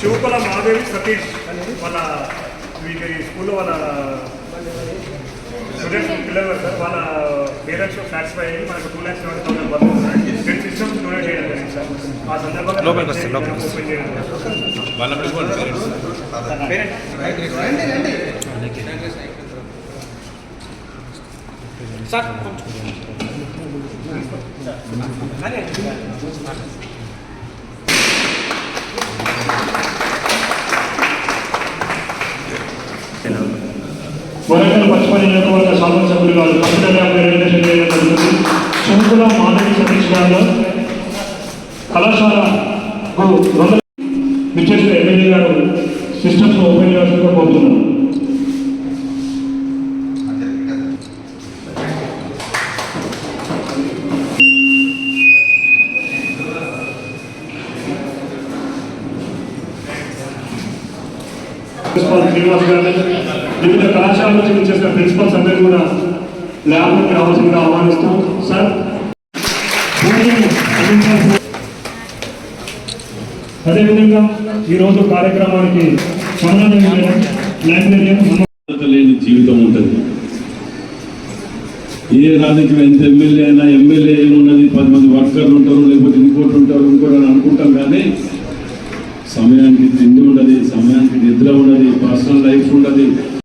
చివుకల మాధవి సతీష్ వాళ్ళ వీళ్ళ ఈ స్కూల్లో వాళ్ళ స్టూడెంట్స్ పిల్లలు సార్ వాళ్ళ పేరెంట్స్ సాటిస్ఫై అయ్యి మనకు టూ ల్యాక్స్ సెవెంటీ థౌసండ్ పడుతుంది రెండు సిస్టమ్స్ డొనేట్ చేయడం జరిగింది సార్. ఆ సందర్భంగా లోపలికి వస్తే, లోపలికి వస్తే. ఓపెన్ చేయడం జరిగింది. వరంగల్ పశ్చిమ నియోజకవర్గ శాసనసభ్యులు గారు చేయడం జరుగుతుంది మాధవి సతీష్ గారు కళాశాలకు వంద విచ్చేసిన ఎమ్మెల్యే గారు సిస్టమ్స్ ఓపెన్ చేయాల్సిందిగా కోరుతున్నాను ప్రిన్సిపాల్ శ్రీనివాస్ గారిని వివిధ కళాశాల నుంచి వచ్చేసిన ప్రిన్సిపల్స్ అందరినీ కూడా ల్యాబ్కి రావాల్సిందిగా ఆహ్వానిస్తాం సార్ అదేవిధంగా ఈరోజు కార్యక్రమానికి లేని జీవితం ఉంటుంది. ఏ రాజకీయ ఎంత ఎమ్మెల్యే అయినా ఎమ్మెల్యే